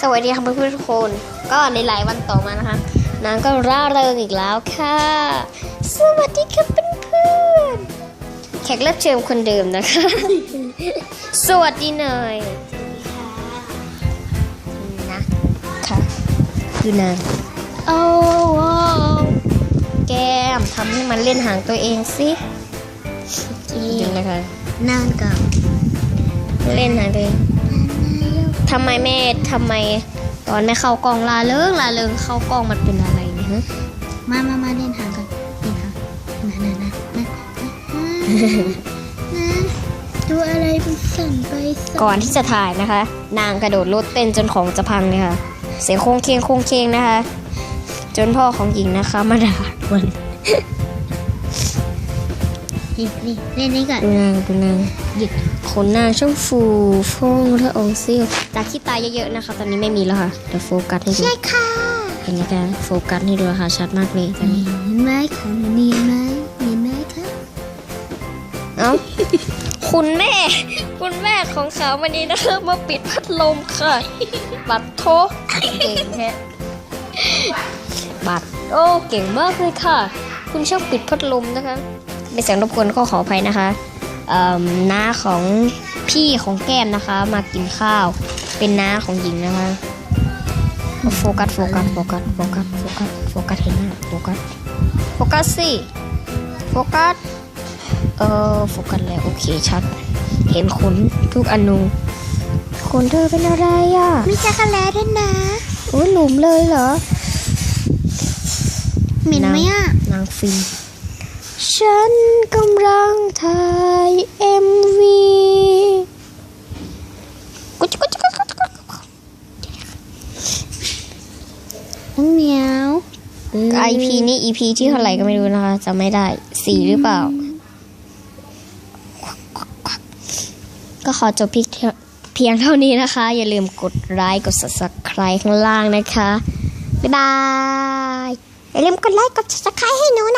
สวัสดีค่ะเพื่อนๆทุกคน ก็ในหลายวันต่อมานะคะนางก็ร่าเริงอีกแล้วค่ะ สวัสดีค่ะเพื่อนๆแขกรับเชิญคนเดิมนะคะ สวัสดีหน่อยนะค่ะคือนางโอ้ว้าวแก้มทำให้มันเล่นหางตัวเองสิจริงนะคะนานกับเล่นหางตัวเอง ทำไมแม่ทำไมตอนไม่เข้ากล้องลาเลิงลาเลิงเข้ากล้องมันเป็นอะไรเนี่ยฮะมามามาเล่นหางกันเล่นหางนะนะนะนะนะดูอะไรมันสั่นไปสั่นก่อนที่จะถ่ายนะคะ นางกระโดดรถเต้นจนของจะพังเลยค่ะ เสียงโค้งเคงโค้งเคงนะคะ จนพ่อของหญิงนะคะมาด่ามัน นี่นี่เล่นนี้ก่อนดูนางดูนางหยิกขนนางช่างฟูฟ่องและองเซียวจากที่ตายเยอะๆนะคะตอนนี้ไม่มีแล้วค่ะเดี๋ยวโฟกัสให้ดูใช่ค่ะเห็นไหมคะโฟกัสให้ดูค่ะชัดมากเลยตอนนี้เห็นไหมคะเนียนไหมเนียนไหมคะเอ้าคุณแม่ คุณแม่ของเขาวันนี้นะคะมาปิดพัดลมค่ะ บัตรโทเก่งแท้บัตรโอ้เก่งมากเลยค่ะ คุณชอบปิดพัดลมนะคะ ไม่เสียงรบกวนก็ขออภัยนะคะเอ่อน้าของพี่ของแก้มนะคะ มากินข้าว เป็นน้าของหญิงนะคะโฟกัสโฟกัสโฟกัสโฟกัสโฟกัสโฟกัสเห็นหน้าโฟกัสโฟกัสสิโฟกัสเออโฟกัสแล้วโอเคชัด เห็นขนทุกอนูขนเธอเป็นอะไรอะมีจักรแล้ด้วยนะโอ้ยหลุมเลยเหรอเหม็นไหมอะนางฟิน ฉันกำลังถ่ายเอ็มวีกุ๊กกุ๊กกุ๊กกุ๊กกุ๊กน้องเหมียวไอพีนี่อีพีที่เท่าไหร่ก็ไม่รู้นะคะจำไม่ได้สี่หรือเปล่า ก็ขอจบพียงเพียงเท่านี้นะคะ อย่าลืมกดไลค์กด subscribe ข้างล่างนะคะ บ๊ายบาย อย่าลืมกดไลค์กด subscribe ให้หนูนะ